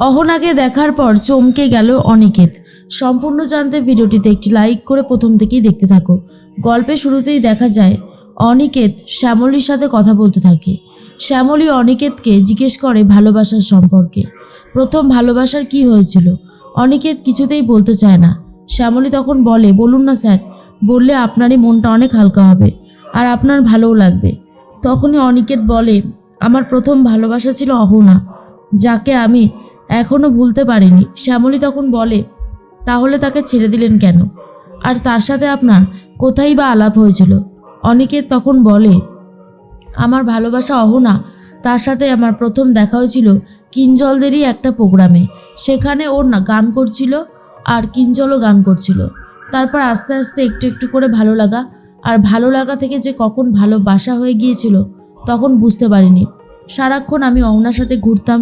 অহনাকে দেখার পর চমকে গেল অনিকেত। সম্পূর্ণ জানতে ভিডিওটিতে একটি লাইক করে প্রথম থেকেই দেখতে থাকো। গল্পের শুরুতেই দেখা যায়, অনিকেত শ্যামলীর সাথে কথা বলতে থাকে। শ্যামলী অনিকেতকে জিজ্ঞেস করে ভালোবাসার সম্পর্কে। প্রথম ভালোবাসার কি হয়েছিল? অনিকেত কিছুতেই বলতে চায় না। শ্যামলী তখন বলে, বলুন না স্যার, বললে আপনারই মনটা অনেক হালকা হবে আর আপনার ভালোও লাগবে। তখনই অনিকেত বলে, আমার প্রথম ভালোবাসা ছিল অহনা, যাকে আমি এখনও ভুলতে পারিনি। শ্যামলী তখন বলে, তাহলে তাকে ছেড়ে দিলেন কেন? আর তার সাথে আপনার কোথায় বা আলাপ হয়েছিল? অনিকেত তখন বলে, আমার ভালোবাসা অহনা। তার সাথে আমার প্রথম দেখা হয়েছিল কিঞ্জলদেরই একটা প্রোগ্রামে। সেখানে ওর না গান করছিল আর কিঞ্জলও গান করছিল। তারপর আস্তে আস্তে একটু একটু করে ভালো লাগা। আর ভালো লাগা থেকে যে কখন ভালোবাসা হয়ে গিয়েছিল, তখন বুঝতে পারিনি। সারাক্ষণ আমি অহনার সাথে ঘুরতাম,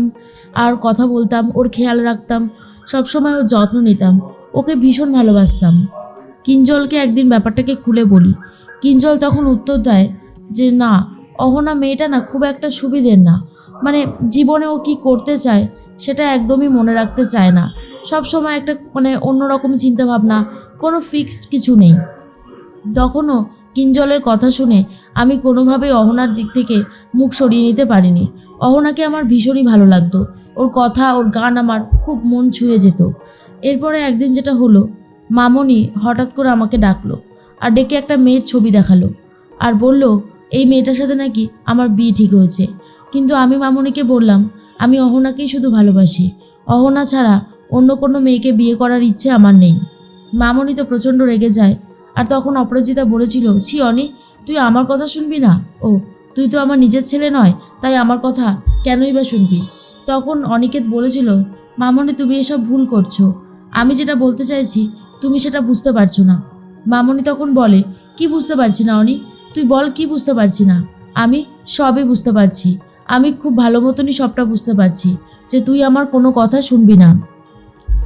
আর কথা বলতাম, ওর খেয়াল রাখতাম, সবসময় ওর যত্ন নিতাম, ওকে ভীষণ ভালোবাসতাম। কিঞ্জলকে একদিন ব্যাপারটাকে খুলে বলি। কিঞ্জল তখন উত্তর দেয় যে, না, অহনা মেয়েটা না খুব একটা সুবিধের না। মানে জীবনে ও কী করতে চায় সেটা একদমই মনে রাখতে চায় না। সব সময় একটা মানে অন্যরকম চিন্তাভাবনা, কোনো ফিক্সড কিছু নেই। তখনও কিঞ্জলের কথা শুনে আমি কোনোভাবেই অহনার দিক থেকে মুখ সরিয়ে নিতে পারিনি। অহনাকে আমার ভীষণই ভালো লাগতো। ওর কথা, ওর গান আমার খুব মন ছুঁয়ে যেত। এরপরে একদিন যেটা হলো, মামনি হঠাৎ করে আমাকে ডাকলো আর ডেকে একটা মেয়ের ছবি দেখাল আর বলল, এই মেয়েটার সাথে নাকি আমার বিয়ে ঠিক হয়েছে। কিন্তু আমি মামনিকে বললাম, আমি অহনাকেই শুধু ভালোবাসি। অহনা ছাড়া অন্য কোনো মেয়েকে বিয়ে করার ইচ্ছে আমার নেই। মামনি তো প্রচণ্ড রেগে যায় আর তখন অপরাজিতা বলেছিল, ছি অনি তুই আমার কথা শুনবি না? ও, তুই তো আমার নিজের ছেলে নয়, তাই আমার কথা কেনই বা শুনবি? তখন অনিকেত বলেছিল, মামনি, তুমি এসব ভুল করছ। আমি যেটা বলতে চাইছি, তুমি সেটা বুঝতে পারছ না। মামনি তখন বলে, কি বুঝতে পারছি না অনি তুই বল কি বুঝতে পারছি না? আমি সবই বুঝতে পারছি। আমি খুব ভালো মতনই সবটা বুঝতে পারছি, যে তুই আমার কোনো কথা শুনবি না।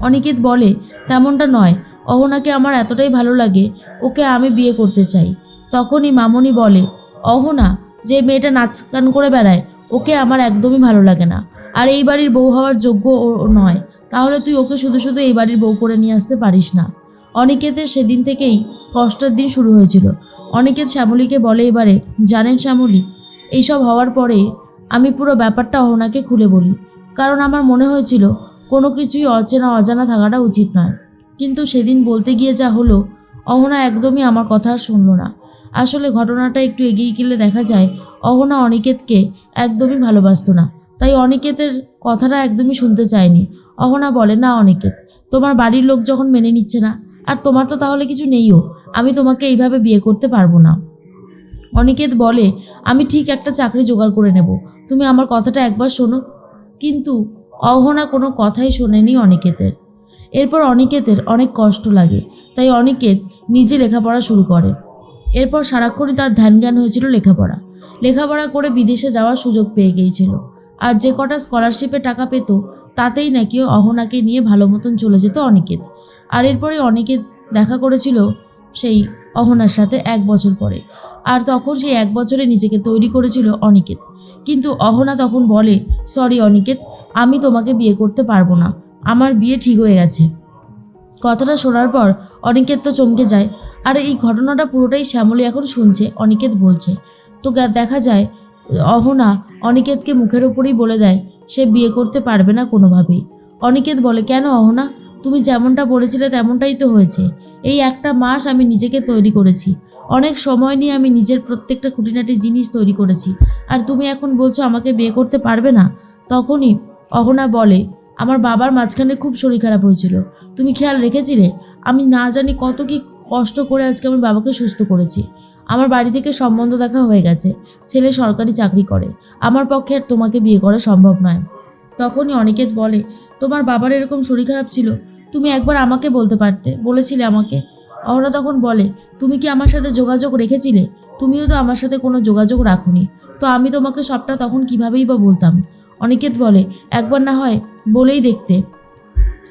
অনিকেত বলে, তেমনটা নয়। অহনাকে আমার এতটাই ভালো লাগে, ওকে আমি বিয়ে করতে চাই। তখনই মামনি বলে, অহনা, যে মেয়েটা নাচ গান করে বেড়ায়, ওকে আমার একদমই ভালো লাগে না। আর এই বাড়ির বউ হওয়ার যোগ্য ও নয়, তাহলে তুই ওকে শুধু শুধু এই বাড়ির বউ করে নিয়ে আসতে পারিস না। অনিকেতের সেদিন থেকেই কষ্টের দিন শুরু হয়েছিল। অনিকেত শ্যামলীকে বলে এবারে, জানেন শ্যামলী, এইসব হওয়ার পরে আমি পুরো ব্যাপারটা অহনাকে খুলে বলি। কারণ আমার মনে হয়েছিল, কোনো কিছুই অচেনা অজানা থাকাটা উচিত নয়। কিন্তু সেদিন বলতে গিয়ে যা হলো, অহনা একদমই আমার কথা শুনলো না। আসলে ঘটনাটা একটু এগিয়ে গেলে দেখা যায়, অহনা অনিকেতকে একদমই ভালোবাসতো না। তাই অনিকেতের কথাটা একদমই শুনতে চায়নি। অহনা বলে, না অনিকেত, তোমার বাড়ির লোক যখন মেনে নিচ্ছে না, আর তোমার তো তাহলে কিছু নেইও, আমি তোমাকে এইভাবে বিয়ে করতে পারব না। অনিকেত বলে, আমি ঠিক একটা চাকরি জোগাড় করে নেব, তুমি আমার কথাটা একবার শোনো। কিন্তু অহনা কোনো কথাই শোনেনি অনিকেতের। এরপর অনিকেতের অনেক কষ্ট লাগে, তাই অনিকেত নিজে লেখাপড়া শুরু করে। এরপর সারাক্ষণই তার ধ্যান জ্ঞান হয়েছিল লেখাপড়া। লেখাপড়া করে বিদেশে যাওয়ার সুযোগ পেয়ে গিয়েছিল। আর যে কটা স্কলারশিপে টাকা পেত, তাতেই নাকি অহনাকে নিয়ে ভালো মতন চলে যেত অনিকেত। আর এরপরে অনিকেত দেখা করেছিল সেই অহনার সাথে এক বছর পরে। আর তখন সেই এক বছরে নিজেকে তৈরি করেছিল অনিকেত। কিন্তু অহনা তখন বলে, সরি অনিকেত, আমি তোমাকে বিয়ে করতে পারব না। আমার বিয়ে ঠিক হয়ে গেছে। কথাটা শোনার পর অনিকেত তো চমকে যায়। আর এই ঘটনাটা পুরোটাই শ্যামলী এখন শুনছে, অনিকেত বলছে। তো দেখা যায়, অহনা অনিকেতকে মুখের ওপরেই বলে দেয়, সে বিয়ে করতে পারবে না কোনোভাবেই। অনিকেত বলে, কেন অহনা? তুমি যেমনটা বলেছিলে তেমনটাই তো হয়েছে। এই একটা মাস আমি নিজেকে তৈরি করেছি। অনেক সময় নিয়ে আমি নিজের প্রত্যেকটা খুঁটিনাটি জিনিস তৈরি করেছি। আর তুমি এখন বলছো আমাকে বিয়ে করতে পারবে না? তখনই অহনা বলে, আমার বাবার মাঝখানে খুব শরীর খারাপ হয়েছিল। তুমি খেয়াল রেখেছিলে? আমি না জানি কত কি কষ্ট করে আজকে আমার বাবাকে সুস্থ করেছি। আমার বাড়ি থেকে সম্বন্ধ দেখা হয়ে গেছে। ছেলে সরকারি চাকরি করে। আমার পক্ষে আর তোমাকে বিয়ে করা সম্ভব নয়। তখনই অনিকেত বলে, তোমার বাবার এরকম শরীর খারাপ ছিল। তুমি একবার আমাকে বলতে পারতে, বলেছিলে আমাকে। অহরা তখন বলে, তুমি কি আমার সাথে যোগাযোগ রেখেছিলে? তুমিও তো আমার সাথে কোনো যোগাযোগ রাখোনি। তো আমি তোমাকে সবটা তখন কিভাবেই বা বলতাম? অনিকেত বলে, একবার না হয় বলেই দেখতে।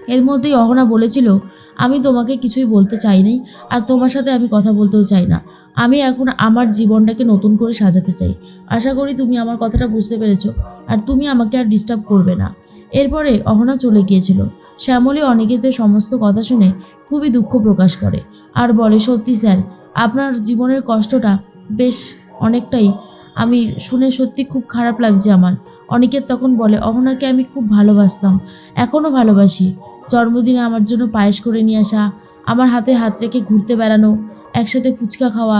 এর মধ্যেই অহনা বলেছিল আমি তোমাকে কিছুই বলতে চাইনি আর তোমার সাথে আমি কথা বলতেও চাই না। আমি এখন আমার জীবনটাকে নতুন করে সাজাতে চাই। আশা করি তুমি আমার কথাটা বুঝতে পেরেছ, আর তুমি আমাকে আর ডিস্টার্ব করবে না। এরপরে অহনা চলে গিয়েছিল। শ্যামলী অনিকেতের সমস্ত কথা শুনে খুবই দুঃখ প্রকাশ করে। আর বলে, সত্যি স্যার, আপনার জীবনের কষ্টটা বেশ অনেকটাই। আমি শুনে সত্যি খুব খারাপ লাগছে আমার। অনিকেত তখন বলে, অহনাকে আমি খুব ভালোবাসতাম এখনও ভালোবাসি। জন্মদিনে আমার জন্য পায়েস করে নিয়ে আসা, আমার হাতে হাত রেখে ঘুরতে বেড়ানো, একসাথে ফুচকা খাওয়া,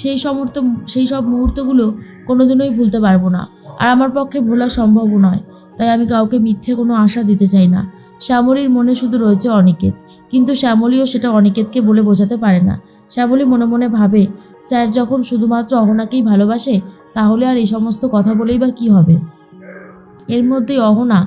সেই সমর্থ, সেই সব মুহূর্তগুলো কোনোদিনই ভুলতে পারব না। আর আমার পক্ষে ভোলা সম্ভবও নয়, তাই আমি কাউকে মিথ্যে কোনো আশা দিতে চাই না। শ্যামলীর মনে শুধু রয়েছে অনিকেত, কিন্তু শ্যামলীও সেটা অনিকেতকে বলে বোঝাতে পারে না। শ্যামলী মনে মনে ভাবে, স্যার যখন শুধুমাত্র অহনাকেই ভালোবাসে, তাহলে আর এই সমস্ত কথা বলেই বা কী হবে? এর মধ্যেই অহনা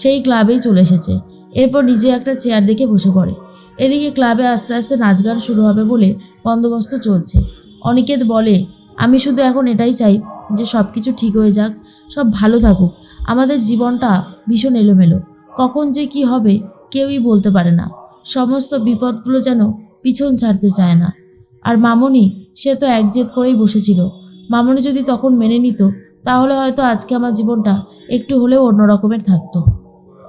সেই ক্লাবেই চলে এসেছে। এরপর নিজে একটা চেয়ার দেখে বসে পড়ে। এদিকে ক্লাবে আস্তে আস্তে নাচ গান শুরু হবে বলে বন্দোবস্ত চলছে। অনিকেত বলে, আমি শুধু এখন এটাই চাই যে সব কিছু ঠিক হয়ে যাক, সব ভালো থাকুক। আমাদের জীবনটা ভীষণ এলোমেলো। কখন যে কি হবে কেউই বলতে পারে না। সমস্ত বিপদগুলো যেন পিছন ছাড়তে চায় না। আর মামনি, সে তো একজেদ করেই বসেছিল। মামনি যদি তখন মেনে নিত, তাহলে হয়তো আজকে আমার জীবনটা একটু হলেও অন্য রকমের থাকতো।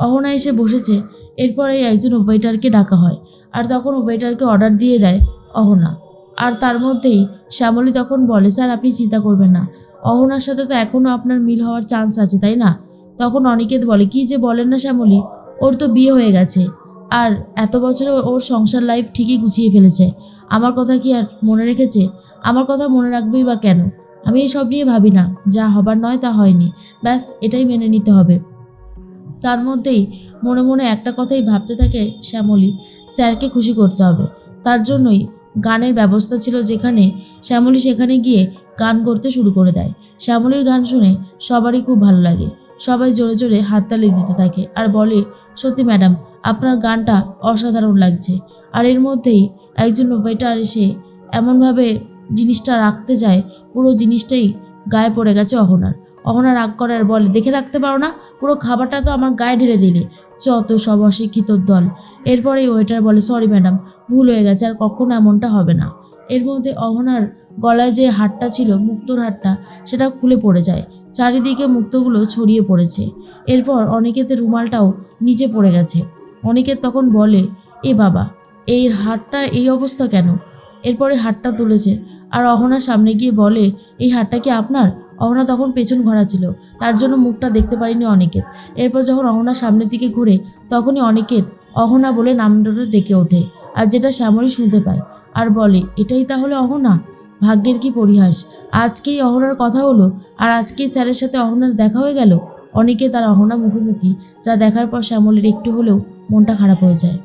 অহনা এসে বসেছে। এরপরে একজন ওয়েটারকে ডাকা হয় আর তখন ওয়েটারকে অর্ডার দিয়ে দেয় অহনা। আর তার মধ্যেই শ্যামলী তখন বলে, স্যার, আপনি চিন্তা করবেন না। অহনার সাথে তো এখনও আপনার মিল হওয়ার চান্স আছে, তাই না? তখন অনিকেত বলে, কি যে বলেন না শ্যামলী, ওর তো বিয়ে হয়ে গেছে। আর এত বছরে ওর সংসার লাইফ ঠিকই গুছিয়ে ফেলেছে। আমার কথা কি আর মনে রেখেছে? আমার কথা মনে রাখবেই বা কেন? আমি এসব নিয়ে ভাবি না। যা হবার নয় তা হয়নি। ব্যাস, এটাই মেনে নিতে হবে। তার মধ্যেই মনে মনে একটা কথাই ভাবতে থাকে শ্যামলী, স্যারকে খুশি করতে হবে। তার জন্যই গানের ব্যবস্থা ছিল যেখানে শ্যামলী সেখানে গিয়ে গান করতে শুরু করে দেয়। শ্যামলীর গান শুনে সবারই খুব ভালো লাগে। সবাই জোরে জোরে হাততালি দিতে থাকে আর বলে, সত্যি ম্যাডাম, আপনার গানটা অসাধারণ লাগছে। আর এর মধ্যেই একজন ওয়েটার এসে এমনভাবে জিনিসটা রাখতে যায়, পুরো জিনিসটাই গায়ে পড়ে গেছে অহনার। অহনা রাগ করার বলে, দেখে রাখতে পারো না, পুরো খাবারটা তো আমার গায়ে ঢেলে দিলে। যত সব অশিক্ষিত দল। এরপরেই ওয়েটার বলে, সরি ম্যাডাম, ভুল হয়ে গেছে, আর কখনো এমনটা হবে না। এর মধ্যে অহনার গলায় যে হাটটা ছিল মুক্তোর হাটটা সেটা খুলে পড়ে যায়। চারিদিকে মুক্তগুলো ছড়িয়ে পড়েছে। এরপর অনিকেতের রুমালটাও নিচে পড়ে গেছে। অনিকেত তখন বলে, এ বাবা, এই হাটটা এই অবস্থা কেন? এরপরে হাটটা তুলেছে। আর অহনার সামনে গিয়ে বলে, এই হাটটা কি আপনার? অহনা তখন পেছন ঘোরা ছিল। তার জন্য মুখটা দেখতে পারিনি অনিকেত। এরপর যখন অহনার সামনের দিকে ঘুরে, তখনই অনিকেত অহনা বলে নামটা ডেকে ওঠে আর যেটা শ্যামলী শুনতে পায় আর বলে, এটাই তাহলে অহনা? ভাগ্যের কি পরিহাস? আজকেই অহনার কথা হলো আর আজকেই স্যারের সাথে অহনার দেখা হয়ে গেল? অনেকে তার অহনা মুখোমুখি, যা দেখার পর শ্যামলের একটু হলেও মনটা খারাপ হয়ে যায়।